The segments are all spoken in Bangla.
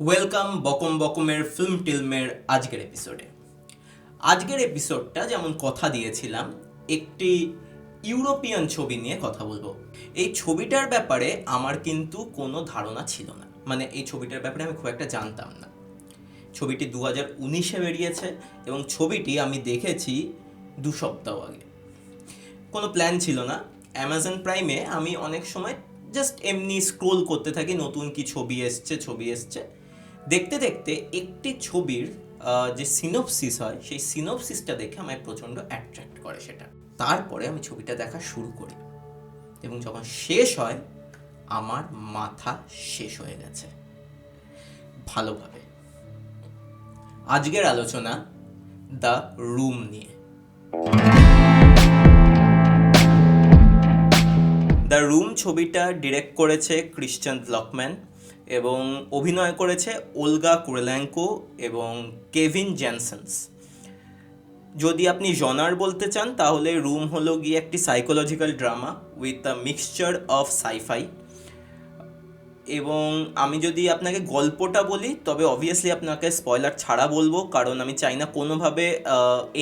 ওয়েলকাম বকম বকমের ফিল্ম টিলমের আজকের এপিসোডে আজকের এপিসোডটা যেমন কথা দিয়েছিলাম, একটি ইউরোপিয়ান ছবি নিয়ে কথা বলব। এই ছবিটার ব্যাপারে আমার কিন্তু কোনো ধারণা ছিল না। মানে এই ছবিটার ব্যাপারে আমি খুব একটা জানতাম না। ছবিটি দু হাজার উনিশে বেরিয়েছে এবং ছবিটি আমি দেখেছি দু সপ্তাহ আগে। কোনো প্ল্যান ছিল না। অ্যামাজন প্রাইমে আমি অনেক সময় জাস্ট এমনি স্ক্রোল করতে থাকি, নতুন কি ছবি এসছে ছবি এসছে। দেখতে দেখতে একটি ছবির যে সিনোপসিস হয়, সেই সিনোপসিসটা দেখে আমায় প্রচণ্ড অ্যাট্রাক্ট করে সেটা। তারপরে আমি ছবিটা দেখা শুরু করি এবং যখন শেষ হয়, আমার মাথা শেষ হয়ে গেছে। ভালোভাবে। আজকের আলোচনা, দ্য রুম নিয়ে। দ্য রুম ছবিটা ডিরেক্ট করেছে ক্রিশ্চান ব্লকম্যান। এবং অভিনয় করেছে ওলগা কুরেল্যাঙ্কো এবং কেভিন জ্যানসন্স যদি আপনি জনার বলতে চান, তাহলে রুম হলো গিয়ে একটি psychological drama with the mixture of sci fi এবং আমি যদি আপনাকে গল্পটা বলি, তবে অবভিয়াসলি আপনাকে স্পয়লার ছাড়া বলব, কারণ আমি চাই না কোনোভাবে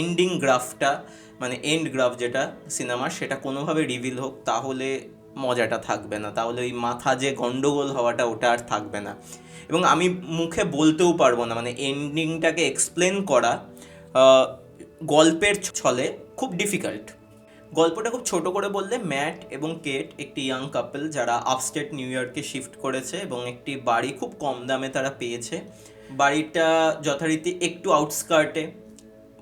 এন্ডিং গ্রাফটা মানে এন্ড গ্রাফ যেটা সিনেমার সেটা কোনোভাবে রিভিল হোক, তাহলে মজাটা থাকবে না। তাহলে ওই মাথা যে গন্ডগোল হওয়াটা ওটা আর থাকবে না। এবং আমি মুখে বলতেও পারব না মানে এন্ডিংটাকে এক্সপ্লেন করা গল্পের ছলে খুব ডিফিকাল্ট গল্পটা খুব ছোট করে বললে ম্যাট এবং কেট একটি ইয়াং কাপল যারা আপস্টেট নিউ ইয়র্কে শিফট করেছে এবং একটি বাড়ি খুব কম দামে তারা পেয়েছে। বাড়িটা যথারীতি একটু আউটস্কার্টে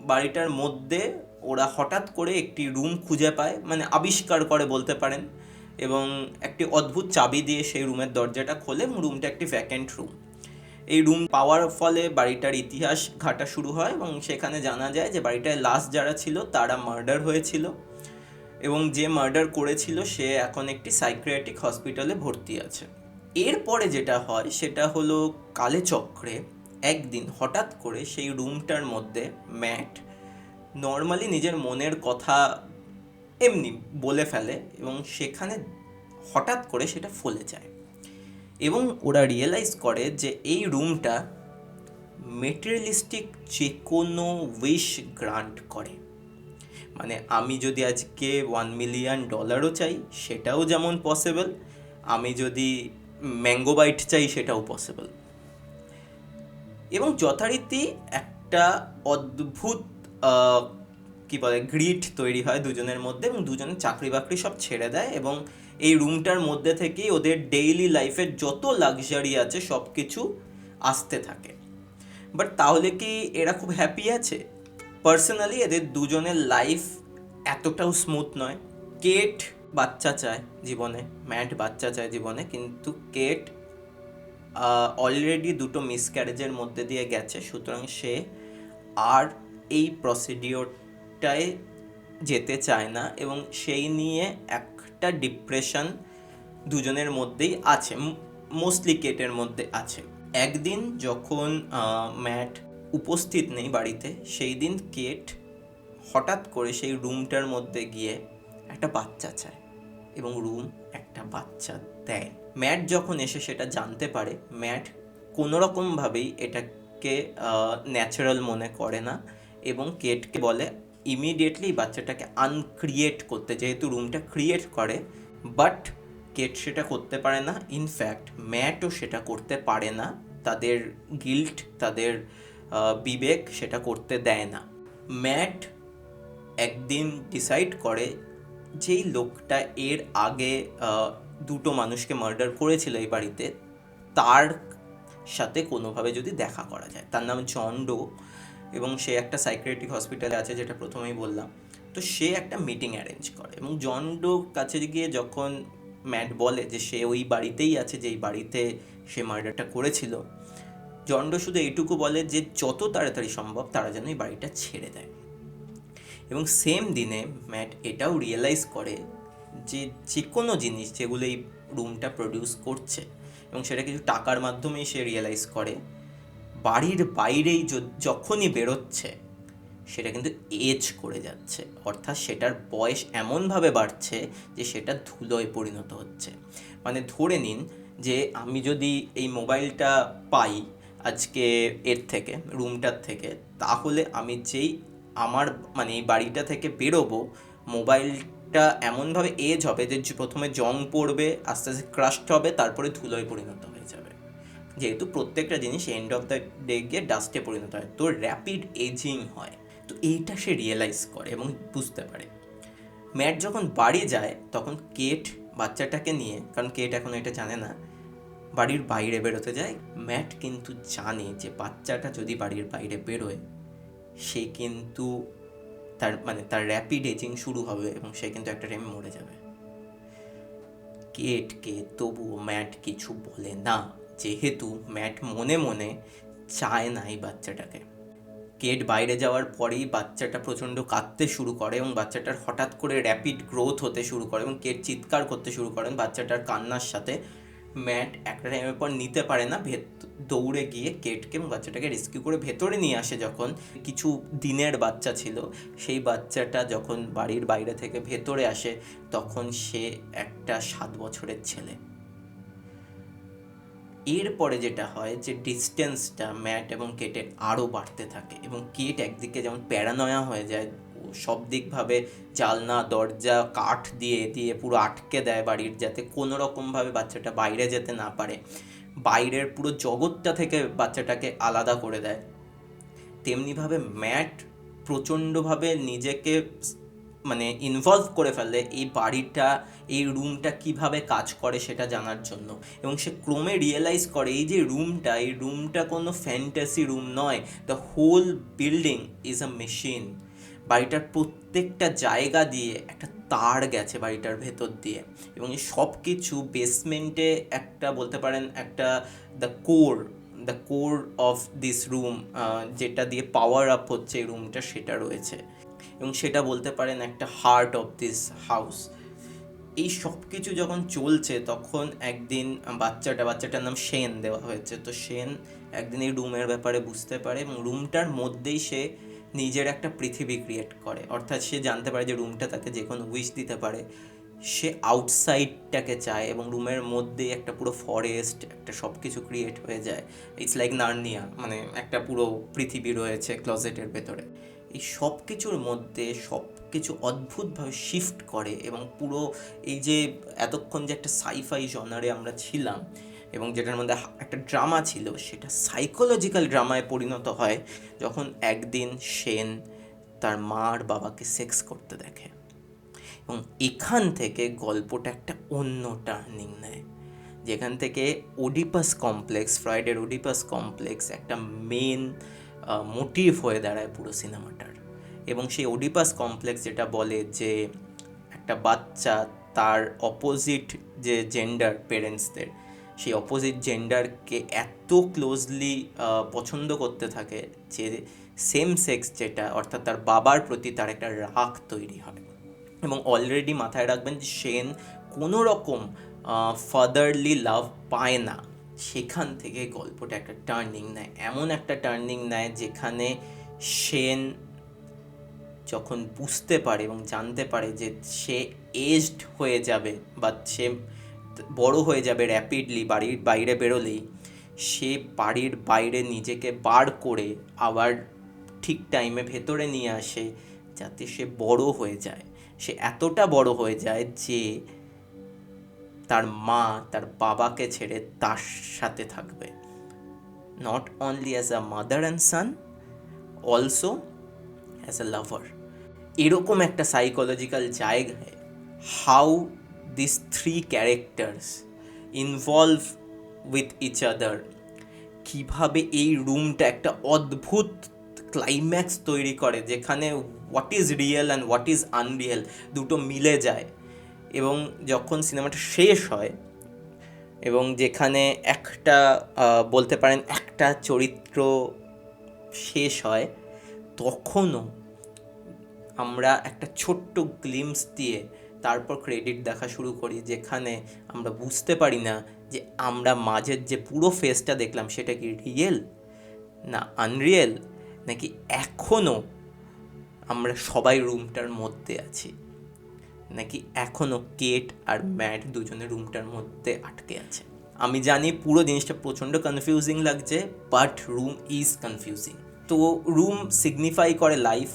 বাড়িটার মধ্যে ওরা হঠাৎ করে একটি রুম খুঁজে পায় মানে আবিষ্কার করে বলতে পারেন। এবং একটি অদ্ভুত চাবি দিয়ে সেই রুমের দরজাটা খোলে এবং রুমটা একটি ভ্যাকেন্ট রুম এই রুম পাওয়ার ফলে বাড়িটার ইতিহাস ঘাটা শুরু হয় এবং সেখানে জানা যায় যে বাড়িটায় লাস্ট যারা ছিল, তারা মার্ডার হয়েছিল এবং যে মার্ডার করেছিল, সে এখন একটি সাইক্রিয়াটিক হসপিটালে ভর্তি আছে। এরপরে যেটা হয়, সেটা হলো কালে চক্রে একদিন হঠাৎ করে সেই রুমটার মধ্যে ম্যাট নর্মালি নিজের মনের কথা এমনি বলে ফেলে এবং সেখানে হঠাৎ করে সেটা ফলে যায়। এবং ওরা রিয়েলাইজ করে যে এই রুমটা মেটেরিয়ালিস্টিক যে কোনো উইশ গ্রান্ট করে। মানে আমি যদি আজকে ওয়ান মিলিয়ন ডলারও চাই, সেটাও যেমন পসিবল আমি যদি ম্যাঙ্গো বাইট চাই, সেটাও পসিবল এবং যথারীতি একটা অদ্ভুত কি বলে গ্রিড তৈরি হয় দুজনের মধ্যে এবং দুজনে চাকরি বাকরি সব ছেড়ে দেয় এবং এই রুমটার মধ্যে থেকেই ওদের ডেইলি লাইফের যত লাক্সারি আছে সব কিছু আসতে থাকে। বাট তাহলে কি এরা খুব হ্যাপি আছে? পার্সোনালি এদের দুজনের লাইফ এতটাও স্মুথ নয়। কেট বাচ্চা চায় জীবনে ম্যাট বাচ্চা চায় জীবনে, কিন্তু কেট অলরেডি দুটো মিসক্যারেজের মধ্যে দিয়ে গেছে, সুতরাং সে আর এই প্রসিডিওরটায় যেতে চায় না এবং সেই নিয়ে একটা ডিপ্রেশন দুজনের মধ্যেই আছে মোস্টলি কেটের মধ্যে আছে। একদিন যখন ম্যাট উপস্থিত নেই বাড়িতে, সেই দিন কেট হঠাৎ করে সেই রুমটার মধ্যে গিয়ে একটা বাচ্চা চায় এবং রুম একটা বাচ্চা দেয়। ম্যাট যখন এসে সেটা জানতে পারে ম্যাট কোনোরকমভাবেই এটাকে ন্যাচারাল মনে করে না এবং কেটকে বলে ইমিডিয়েটলি বাচ্চাটাকে আনক্রিয়েট করতে, যেহেতু রুমটা ক্রিয়েট করে বাট কেট সেটা করতে পারে না। ইনফ্যাক্ট ম্যাটও সেটা করতে পারে না। তাদের গিল্ট তাদের বিবেক সেটা করতে দেয় না। ম্যাট একদিন ডিসাইড করে যেই লোকটা এর আগে দুটো মানুষকে মার্ডার করেছিল এই বাড়িতে, তার সাথে কোনোভাবে যদি দেখা করা যায়। তার নাম জন ডো। এবং সে একটা সাইক্রেটিক হসপিটালে আছে যেটা প্রথমেই বললাম। তো সে একটা মিটিং অ্যারেঞ্জ করে এবং জন কাছে গিয়ে যখন ম্যাট বলে যে সে ওই বাড়িতেই আছে, যেই বাড়িতে সে মার্ডারটা করেছিল জন্ড শুধু এইটুকু বলে যে যত তাড়াতাড়ি সম্ভব তারা যেন এই বাড়িটা ছেড়ে দেয়। এবং সেম দিনে ম্যাট এটাও রিয়েলাইজ করে যে যে কোনো জিনিস যেগুলো এই রুমটা প্রডিউস করছে এবং সেটা কিছু টাকার মাধ্যমেই সে রিয়েলাইজ করে বাড়ির বাইরেই যখনই বেরোচ্ছে, সেটা কিন্তু এজ করে যাচ্ছে। অর্থাৎ সেটার বয়স এমনভাবে বাড়ছে যে সেটা ধুলোয় পরিণত হচ্ছে। মানে ধরে নিন যে আমি যদি এই মোবাইলটা পাই আজকে এর থেকে, রুমটার থেকে, তাহলে আমি যেই আমার মানে এই বাড়িটা থেকে বেরোবো, মোবাইলটা এমনভাবে এজ হবে যে প্রথমে জং পড়বে, আস্তে আস্তে ক্রাস্ট হবে, তারপরে ধুলোয় পরিণত যাবে যেহেতু প্রত্যেকটা জিনিস এন্ড অফ দ্য ডে গিয়ে ডাস্টে পরিণত হয়, তো র্যাপিড এজিং হয়। তো এইটা সে রিয়েলাইজ করে এবং বুঝতে পারে। ম্যাট যখন বাড়ি যায়, তখন কেট বাচ্চাটাকে নিয়ে, কারণ কেট এখন এটা জানে না, বাড়ির বাইরে বেরোতে যায়। ম্যাট কিন্তু জানে যে বাচ্চাটা যদি বাড়ির বাইরে বেরোয়, সে কিন্তু তার মানে তার র্যাপিড এজিং শুরু হবে এবং সে কিন্তু একটা টাইমে মরে যাবে। কেটকে তবুও ম্যাট কিছু বলে না। যেহেতু ম্যাট মনে মনে চায় না এই বাচ্চাটাকে। কেট বাইরে যাওয়ার পরেই বাচ্চাটা প্রচণ্ড কাঁদতে শুরু করে এবং বাচ্চাটার হঠাৎ করে র্যাপিড গ্রোথ হতে শুরু করে এবং কেট চিৎকার করতে শুরু করেন বাচ্চাটার কান্নার সাথে ম্যাট একটা টাইমের পর নিতে পারে না। ভেত, দৌড়ে গিয়ে কেটকে এবং বাচ্চাটাকে রেস্কিউ করে ভেতরে নিয়ে আসে যখন কিছু দিনের বাচ্চা ছিল। সেই বাচ্চাটা যখন বাড়ির বাইরে থেকে ভেতরে আসে তখন সে একটা সাত বছরের ছেলে। এরপরে যেটা হয় যে ডিস্টেন্সটা ম্যাট এবং কেটের আরও বাড়তে থাকে এবং কেট একদিকে যেমন প্যারানয়া হয়ে যায় সব দিকভাবে জালনা, দরজা, কাঠ দিয়ে দিয়ে পুরো আটকে দেয় বাড়ির যাতে কোনো রকমভাবে বাচ্চাটা বাইরে যেতে না পারে। বাইরের পুরো জগৎটা থেকে বাচ্চাটাকে আলাদা করে দেয়। তেমনিভাবে ম্যাট প্রচণ্ডভাবে নিজেকে মানে ইনভলভ করে ফেলে এই বাড়িটা, এই রুমটা কীভাবে কাজ করে সেটা জানার জন্য। এবং সে ক্রমে রিয়েলাইজ করে এই যে রুমটা এই রুমটা কোনো ফ্যান্টাসি রুম নয়। The whole building is a machine বাড়িটার প্রত্যেকটা জায়গা দিয়ে একটা তার গেছে বাড়িটার ভেতর দিয়ে। এবং এই সব কিছু বেসমেন্টে একটা বলতে পারেন একটা the core the core of this room যেটা দিয়ে পাওয়ার আপ হচ্ছে এই রুমটা সেটা রয়েছে। এবং সেটা বলতে পারেন একটা হার্ট অফ দিস হাউস এই সব কিছু যখন চলছে, তখন একদিন বাচ্চাটা, বাচ্চাটার নাম সেন দেওয়া হয়েছে। তো সেন একদিন এই রুমের ব্যাপারে বুঝতে পারে এবং রুমটার মধ্যেই সে নিজের একটা পৃথিবী ক্রিয়েট করে। অর্থাৎ সে জানতে পারে যে রুমটা তাকে যে কোনো উইশ দিতে পারে। সে আউটসাইডটাকে চায় এবং রুমের মধ্যেই একটা পুরো ফরেস্ট একটা সব কিছু ক্রিয়েট হয়ে যায়। ইটস লাইক নার্নিয়া মানে একটা পুরো পৃথিবী রয়েছে ক্লজেটের ভেতরে। এই সব কিছুর মধ্যে সব কিছু অদ্ভুতভাবে শিফট করে এবং পুরো এই যে এতক্ষণ যে একটা সাইফাই জনারে আমরা ছিলাম এবং যেটার মধ্যে একটা ড্রামা ছিল, সেটা সাইকোলজিক্যাল ড্রামায় পরিণত হয় যখন একদিন সেন তার মা আর বাবাকে সেক্স করতে দেখে এবং এখান থেকে গল্পটা একটা অন্য টার্নিং নেয়। যেখান থেকে ওডিপাস কমপ্লেক্স ফ্রয়েডের ওডিপাস কমপ্লেক্স একটা মেন মোটিভ হয়ে দাঁড়ায় পুরো সিনেমাটার। এবং সেই ওডিপাস কমপ্লেক্স যেটা বলে যে একটা বাচ্চা তার অপোজিট যে জেন্ডার পেরেন্টসদের সেই অপোজিট জেন্ডারকে এত ক্লোজলি পছন্দ করতে থাকে যে সেম সেক্স যেটা, অর্থাৎ তার বাবার প্রতি তার একটা রাগ তৈরি হয়। এবং অলরেডি মাথায় রাখবেন যে সেন কোনো রকম ফাদারলি লাভ পায় না। সেখান থেকে গল্পটা একটা টার্নিং নেয়। এমন একটা টার্নিং নেয় যেখানে সেন যখন বুঝতে পারে এবং জানতে পারে যে সে এজড হয়ে যাবে বা সে বড় হয়ে যাবে র্যাপিডলি বাড়ির বাইরে বেরোলেই, সে বাড়ির বাইরে নিজেকে বার করে আবার ঠিক টাইমে ভেতরে নিয়ে আসে যাতে সে বড় হয়ে যায়। সে এতটা বড় হয়ে যায় যে তার মা তার বাবাকে ছেড়ে তার সাথে থাকবে। Not only as a mother and son also as a lover এরকম একটা সাইকোলজিক্যাল জায়গায় how this three characters involve with each other কীভাবে এই রুমটা একটা অদ্ভুত ক্লাইম্যাক্স তৈরি করে, যেখানে what is real and what is unreal দুটো মিলে যায়। এবং যখন সিনেমাটা শেষ হয় এবং যেখানে একটা বলতে পারেন একটা চরিত্র শেষ হয়, তখনও আমরা একটা ছোট্ট গ্লিমস দিয়ে তারপর ক্রেডিট দেখা শুরু করি, যেখানে আমরা বুঝতে পারি না যে আমরা মাঝের যে পুরো ফেসটা দেখলাম সেটা কি রিয়েল না আনরিয়েল নাকি এখনও আমরা সবাই রুমটার মধ্যে আছি? নাকি এখনও কেট আর ম্যাট দুজনে রুমটার মধ্যে আটকে আছে? আমি জানি পুরো জিনিসটা প্রচণ্ড কনফিউজিং লাগছে বাট রুম ইজ কনফিউজিং তো রুম সিগনিফাই করে লাইফ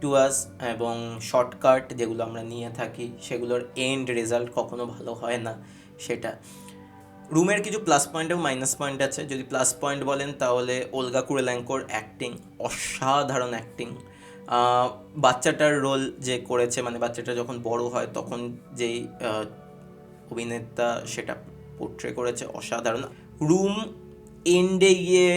টু আস এবং শর্টকাট যেগুলো আমরা নিয়ে থাকি, সেগুলোর এন্ড রেজাল্ট কখনো ভালো হয় না সেটা। রুমের কিছু প্লাস পয়েন্ট এবং মাইনাস পয়েন্ট আছে। যদি প্লাস পয়েন্ট বলেন তাহলে ওলগা কুরেল্যাঙ্কোর অ্যাক্টিং অসাধারণ অ্যাক্টিং বাচ্চাটার রোল যে করেছে মানে বাচ্চাটা যখন বড় হয়, তখন যেই অভিনেতা সেটা পোট্রে করেছে, অসাধারণ। রুম এন্ডে গিয়ে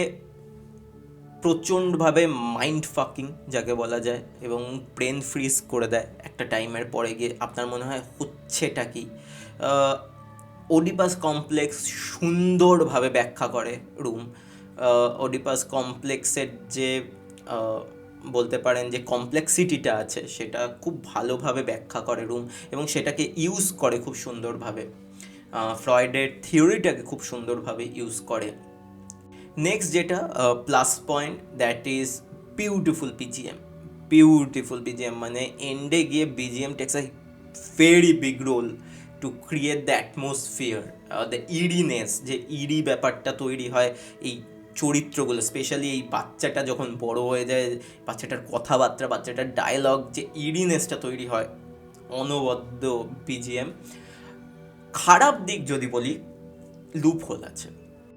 প্রচণ্ডভাবে মাইন্ড ফাকিং যাকে বলা যায়, এবং ব্রেন ফ্রিজ করে দেয় একটা টাইমের পরে গিয়ে। আপনার মনে হয় হচ্ছেটা কি? ওডিপাস কমপ্লেক্স সুন্দরভাবে ব্যাখ্যা করে রুম ওডিপাস কমপ্লেক্সের যে বলতে পারেন যে কমপ্লেক্সিটিটা আছে, সেটা খুব ভালোভাবে ব্যাখ্যা করে রুম এবং সেটাকে ইউজ করে খুব সুন্দরভাবে। ফ্রয়েডের থিওরিটাকে খুব সুন্দরভাবে ইউজ করে। নেক্সট যেটা plus point that is beautiful BGM beautiful BGM মানে এন্ডে গিয়ে BGM takes a very big role to create the atmosphere the eeriness যে ইডি ব্যাপারটা তৈরি হয়, এই চরিত্রগুলো স্পেশালি এই বাচ্চাটা যখন বড় হয়ে যায়, বাচ্চাটার কথাবার্তা, বাচ্চাটার ডায়লগ যে ইরিনেসটা তৈরি হয়, অনবদ্য বিজিএম খারাপ দিক যদি বলি লুপ হোল আছে।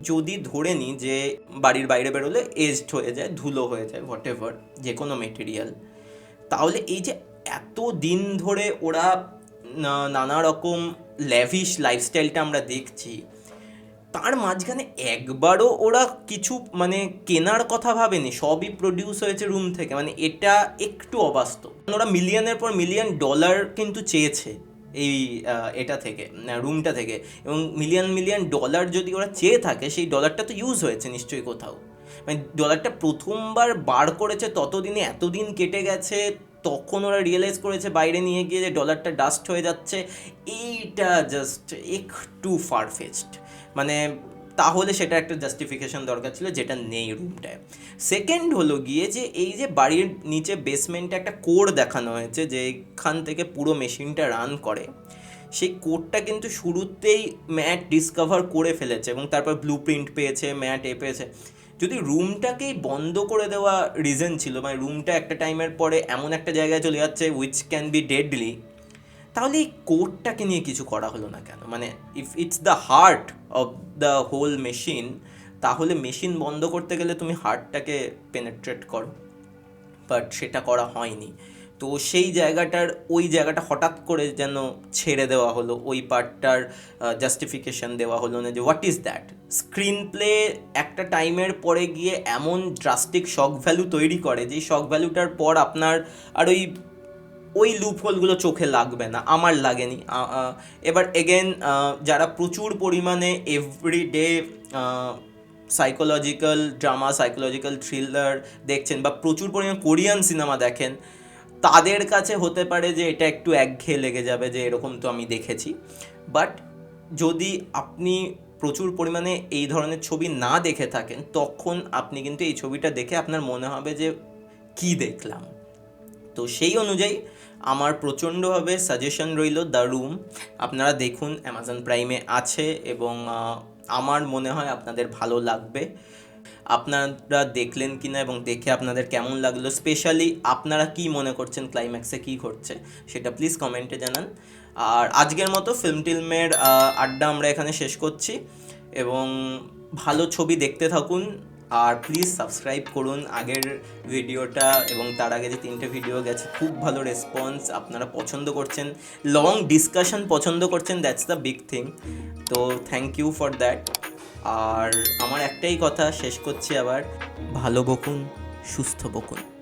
যদি ধরে নিই যে বাড়ির বাইরে বেরোলে এজড হয়ে যায়, ধুলো হয়ে যায় হোয়াট এভার যে কোনো মেটেরিয়াল তাহলে এই যে এত দিন ধরে ওরা নানা রকম ল্যাভিশ লাইফস্টাইলটা আমরা দেখছি তার মাঝখানে একবারও ওরা কিছু মানে কেনার কথা ভাবেনি, সবই প্রডিউস হয়েছে রুম থেকে মানে এটা একটু অবাস্তব। ওরা মিলিয়নের পর মিলিয়ন ডলার কিন্তু চেয়েছে এই এটা থেকে রুমটা থেকে। এবং মিলিয়ন মিলিয়ন ডলার যদি ওরা চেয়ে থাকে, সেই ডলারটা তো ইউজ হয়েছে নিশ্চয়ই কোথাও। মানে ডলারটা প্রথমবার বার করেছে, ততদিনে এতদিন কেটে গেছে তখন ওরা রিয়েলাইজ করেছে বাইরে নিয়ে গিয়ে যে ডলারটা ডাস্ট হয়ে যাচ্ছে, এইটা জাস্ট একটু ফারফেস্ট মানে তাহলে সেটা একটা জাস্টিফিকেশন দরকার ছিল, যেটা নেই রুমটায় সেকেন্ড হলো গিয়ে যে এই যে বাড়ির নিচে বেসমেন্টে একটা কোড দেখানো হয়েছে যেখান থেকে পুরো মেশিনটা রান করে, সেই কোডটা কিন্তু শুরুতেই ম্যাট ডিসকভার করে ফেলেছে এবং তারপর ব্লু প্রিন্ট পেয়েছে ম্যাট এ পেয়েছে। যদি রুমটাকেই বন্ধ করে দেওয়া রিজন ছিল মানে রুমটা একটা টাইমের পরে এমন একটা জায়গায় চলে যাচ্ছে উইচ ক্যান বি ডেডলি তাহলে এই কোডটাকে নিয়ে কিছু করা হলো না কেন? মানে if it's the heart of the whole machine তাহলে মেশিন বন্ধ করতে গেলে তুমি হার্টটাকে পেনেট্রেট করো। বাট সেটা করা হয়নি। তো সেই জায়গাটার, ওই জায়গাটা হঠাৎ করে যেন ছেড়ে দেওয়া হলো, ওই পার্টটার জাস্টিফিকেশন দেওয়া হলো না যে what is that screenplay একটা টাইমের পরে গিয়ে এমন ড্রাস্টিক শক ভ্যালু তৈরি করে যে শক ভ্যালুটার পর আপনার আর ওই ওই লুপ হোলগুলো চোখে লাগবে না, আমার লাগেনি। এবার এগেন যারা প্রচুর পরিমাণে everyday psychological drama psychological thriller দেখছেন বা প্রচুর পরিমাণে কোরিয়ান সিনেমা দেখেন তাদের কাছে হতে পারে যে এটা একটু একঘেয়ে লেগে যাবে যে এরকম তো আমি দেখেছি। বাট যদি আপনি প্রচুর পরিমাণে এই ধরনের ছবি না দেখে থাকেন, তখন আপনি কিন্তু এই ছবিটা দেখে আপনার মনে হবে যে কি দেখলাম। তো সেই অনুযায়ী আমার প্রচণ্ডভাবে সাজেশন রইল দ্য রুম আপনারা দেখুন অ্যামাজন প্রাইমে আছে এবং আমার মনে হয় আপনাদের ভালো লাগবে। আপনারা দেখলেন কি না এবং দেখে আপনাদের কেমন লাগল? স্পেশালি আপনারা কি মনে করছেন ক্লাইম্যাক্সে কি ঘটছে? সেটা প্লিজ কমেন্টে জানান। আর আজকের মতো ফিল্ম টিলমের আড্ডা আমরা এখানে শেষ করছি। এবং ভালো ছবি দেখতে থাকুন। আর প্লিজ সাবস্ক্রাইব করুন। আগের ভিডিওটা এবং তার আগে যে তিনটে ভিডিও গেছে, খুব ভালো রেসপন্স আপনারা পছন্দ করছেন। লং ডিসকাশন পছন্দ করছেন দ্যাটস দ্য বিগ থিং তো থ্যাংক ইউ ফর দ্যাট আর আমার একটাই কথা শেষ করছি আবার ভালো বকুন সুস্থ বকুন।